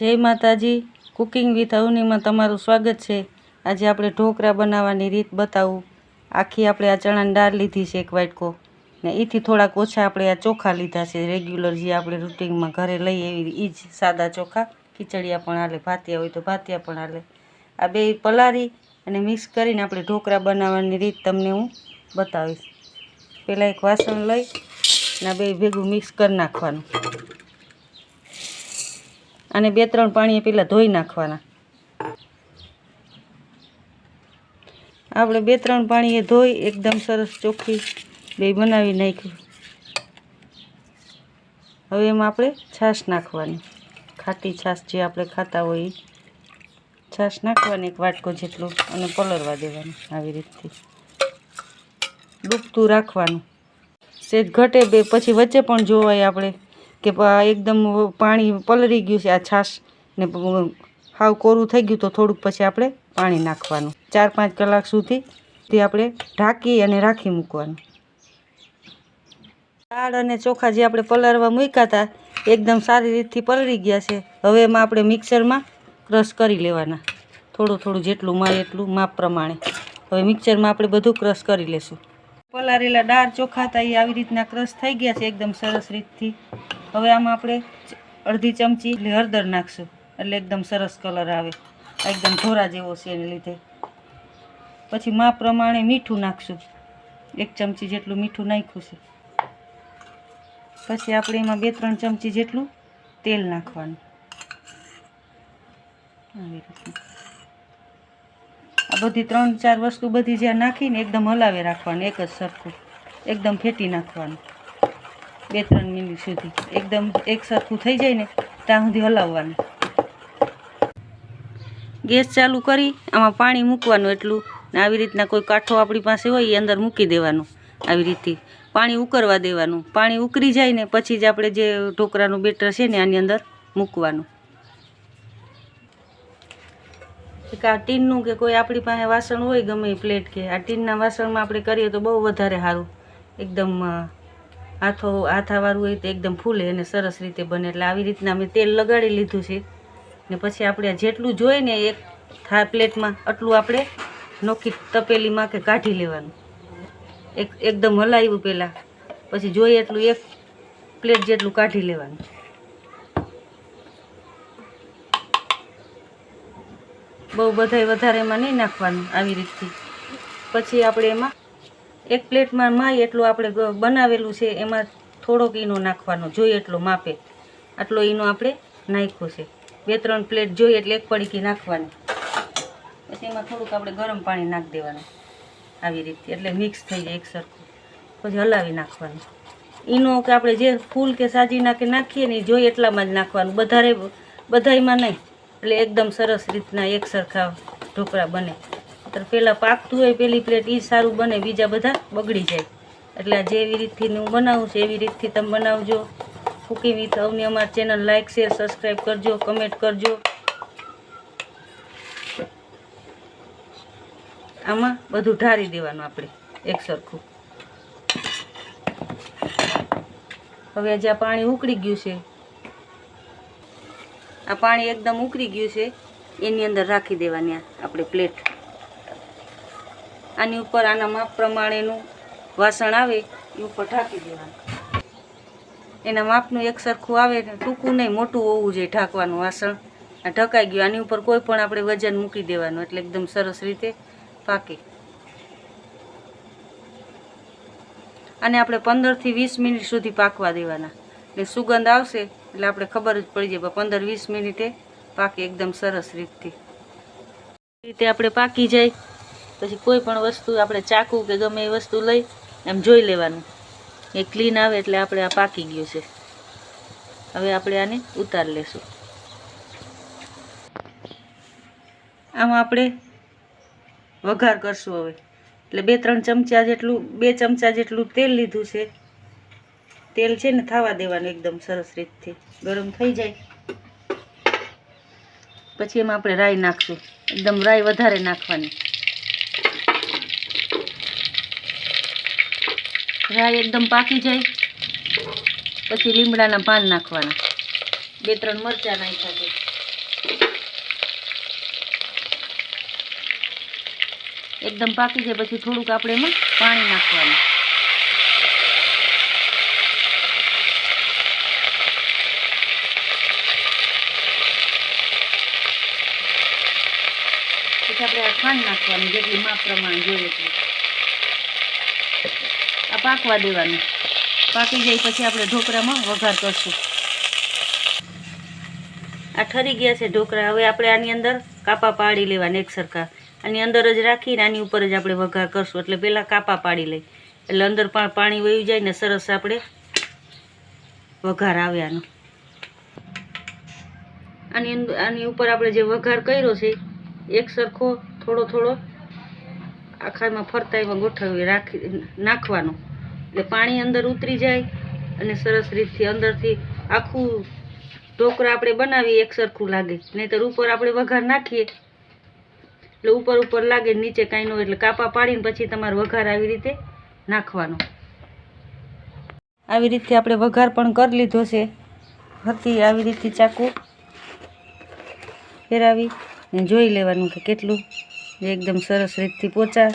જય માતાજી. Cooking with અવનીમાં તમારું સ્વાગત છે. આજે આપણે ઢોકળા બનાવવાની રીત બતાવું. આખી આપણે આ ચણાની દાળ લીધી છે એક વાટકો. ને એથી થોડાક ઓછા આપણે આ ચોખા લીધા છે. રેગ્યુલર જે આપણે રૂટિનમાં ઘરે લઈએ એવી એ જ સાદા ચોખા. ખીચડિયા પણ હાલે, ભાતિયા હોય તો ભાતિયા પણ હાલે. આ બે પલાળી અને મિક્સ કરીને આપણે ઢોકળા બનાવવાની રીત તમને હું બતાવીશ. પહેલાં એક વાસણ લઈ અને બે ભેગું મિક્સ કરી નાખવાનું. અને બે ત્રણ પાણીએ પહેલાં ધોઈ નાખવાના. આપણે બે ત્રણ પાણીએ ધોઈ એકદમ સરસ ચોખ્ખી બે બનાવી નાખ્યું. હવે એમાં આપણે છાશ નાખવાની. ખાટી છાશ જે આપણે ખાતા હોય છાશ નાખવાની એક વાટકો જેટલું અને પલળવા દેવાનું આવી રીતથી. ડૂબતું રાખવાનું. સેજ ઘટે બે, પછી વચ્ચે પણ જોવાય આપણે. કે એકદમ પાણી પલળી ગયું છે આ છાશ ને હાવ કોરું થઈ ગયું તો થોડુંક પછી આપણે પાણી નાખવાનું. ચાર પાંચ કલાક સુધી તે આપણે ઢાંકી અને રાખી મૂકવાનું. દાળ અને ચોખા જે આપણે પલળવા મૂક્યા હતા એકદમ સારી રીતથી પલળી ગયા છે. હવે એમાં આપણે મિક્સરમાં ક્રશ કરી લેવાના. થોડું થોડું જેટલું માય એટલું માપ પ્રમાણે. હવે મિક્સરમાં આપણે બધું ક્રશ કરી લેશું. પલાળેલા દાળ ચોખા હતા એ આવી રીતના ક્રશ થઈ ગયા છે, એકદમ સરસ રીતથી. હવે આમાં આપણે અડધી ચમચી એટલે હળદર નાખશું. એટલે એકદમ સરસ કલર આવે. એકદમ ધોરા જેવો છે એને લીધે. પછી માપ પ્રમાણે મીઠું નાખશું. એક ચમચી જેટલું મીઠું નાખ્યું છે. પછી આપણે એમાં બે ત્રણ ચમચી જેટલું તેલ નાખવાનું. આ બધી ત્રણ ચાર વસ્તુ બધી જ્યાં નાખીને એકદમ હલાવે રાખવાનું, એક જ સરખું. એકદમ ફેટી નાખવાનું. બે ત્રણ મિનિટ સુધી એકદમ એક સરખું થઈ જાય ને, ત્યાં સુધી હલાવવાનું. ગેસ ચાલુ કરી, આમાં પાણી મૂકવાનું એટલું. ને આવી રીતના કોઈ કાંઠો આપણી પાસે હોય, એ અંદર મૂકી દેવાનું આવી રીતે. પાણી ઉકળવા દેવાનું. પાણી ઉકરી જાય ને, પછી જ આપણે જે ઢોકળાનું બેટર છે ને, આની અંદર મૂકવાનું. એક આ ટીનનું કે કોઈ આપણી પાસે વાસણ હોય, ગમે પ્લેટ કે, આ ટીનના વાસણમાં આપણે કરીએ તો બહુ વધારે સારું. એકદમ અ, હાથો હાથાવાળું હોય તો એકદમ ફૂલે અને સરસ રીતે બને. એટલે આવી રીતના મેં તેલ લગાડી લીધું છે. ને પછી આપણે જેટલું જોઈએ ને એક થા પ્લેટમાં આટલું આપણે નોખી તપેલીમાં કે કાઢી લેવાનું. એક એકદમ હલાવ્યું પહેલાં પછી જોઈએ એટલું એક પ્લેટ જેટલું કાઢી લેવાનું. બહુ બધાય વધારે એમાં નહીં નાખવાનું આવી રીતથી. પછી આપણે એમાં એક પ્લેટમાં માય એટલું આપણે બનાવેલું છે, એમાં થોડોક ઈનો નાખવાનો જોઈએ એટલો માપે. આટલો ઈનો આપણે નાખ્યો છે. બે ત્રણ પ્લેટ જોઈએ એટલે એક પડીકી નાખવાની. પછી એમાં થોડુંક આપણે ગરમ પાણી નાખી દેવાનું આવી રીતે. એટલે મિક્સ થઈ જાય એક સરખું. પછી હલાવી નાખવાનું. ઈનો કે આપણે જે ફૂલ કે સાજી નાખી નાખીએ ને એ જોઈએ એટલામાં જ નાખવાનું. વધારે બધાયમાં નહીં. એટલે એકદમ સરસ રીતના એક સરખા ઢોકળા બને. પહેલાં પાકતું હોય, પેલી પ્લેટ એ સારું બને, બીજા બધા બગડી જાય. એટલે જેવી રીતથી હું બનાવું છું, એવી રીતથી તમે બનાવજો. કુકિંગ વિથ અવની અમારી ચેનલ લાઇક શેર સબસ્ક્રાઈબ કરજો કમેન્ટ કરજો. આમાં બધું ઢારી દેવાનું આપણે, એક સરખું. હવે જે આ પાણી ઉકળી ગયું છે. આ પાણી એકદમ ઉકળી ગયું છે. એની અંદર રાખી દેવાની આપણે પ્લેટ આની ઉપર આના માપ પ્રમાણેનું વાસણ આવે, એ ઉપર દેવાનું. એના માપનું એક સરખું આવે ટૂંકું નહીં, મોટું હોવું જોઈએ ઢાંકવાનું વાસણ. આ ઢકાઈ ગયું, આની ઉપર કોઈ પણ આપણે વજન મૂકી દેવાનું, એટલે એકદમ સરસ રીતે પાકે. અને આપણે પંદરથી વીસ મિનિટ સુધી પાકવા દેવાના. એટલે સુગંધ આવશે, એટલે આપણે ખબર જ પડી જાય પંદર વીસ મિનિટે પાકે, એકદમ સરસ રીતથી રીતે આપણે પાકી જાય. પછી કોઈ પણ વસ્તુ આપણે ચાકુ કે ગમે એ વસ્તુ લઈ, એમ જોઈ લેવાનું. એ ક્લીન આવે એટલે આપણે આ પાકી ગયું છે. હવે આપણે આને ઉતાર લેશું. આમાં આપણે વઘાર કરશું હવે. એટલે બે ત્રણ ચમચા જેટલું, બે ચમચા જેટલું તેલ લીધું છે. તેલ છે ને થવા દેવાનું એકદમ સરસ રીતથી. ગરમ થઈ જાય. પછી એમાં આપણે રાઈ નાખશું. એકદમ રાઈ વધારે નાખવાની. રાઈ એકદમ પાકી જાય. પછી લીમડાના પાન નાખવાના. બે ત્રણ મરચાં નાખ્યા છે. એકદમ પાકી જાય, પછી થોડુંક આપણે એમાં પાણી નાખવાનું. પછી આપણે આ ખાંડ નાખવાની, જેટલી માપ પ્રમાણે જોઈએ છે. પાકવા દેવાનું. પાકી જાય પછી આપણે ઢોકળામાં વઘાર કરશું. આ ઠરી ગયા છે ઢોકળા. હવે આપણે આની અંદર કાપા પાડી લેવાના એક સરખા. આની અંદર જ રાખીને આની ઉપર જ આપણે વઘાર કરશું. એટલે પહેલાં કાપા પાડી લઈ. એટલે અંદર પણ પાણી વહી જાય ને સરસ આપણે વઘાર આવ્યાનો. આનો અંદર આની ઉપર આપણે જે વઘાર કર્યો છે, એક સરખો થોડો થોડો આખામાં ફરતા એમાં ગોઠવી રાખી, નાખવાનો. એટલે પાણી અંદર ઉતરી જાય અને સરસ રીતથી અંદરથી આખું ઢોકળા આપણે બનાવીએ, એક સરખું લાગે. નહીંતર ઉપર આપણે વઘાર નાખીએ. એટલે ઉપર ઉપર લાગે નીચે કાંઈ ન એટલે કાપા પાડીને પછી તમારે વઘાર આવી રીતે નાખવાનો. આવી રીતે આપણે વઘાર પણ કરી લીધો છે. હતી આવી રીતે ચાકુ ફેરાવી જોઈ લેવાનું કે કેટલું. એકદમ સરસ રીતથી પોચા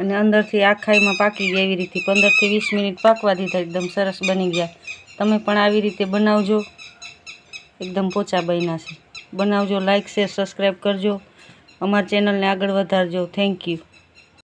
અને અંદરથી આખાઈમાં પાકી ગયા એવી રીતે. પંદરથી વીસ મિનિટ પાકવા દીધા, એકદમ સરસ બની ગયા. તમે પણ આવી રીતે બનાવજો. એકદમ પોચા બન્યા છે. બનાવજો લાઇક શેર સબસ્ક્રાઈબ કરજો. અમારા ચેનલને આગળ વધારજો. Thank you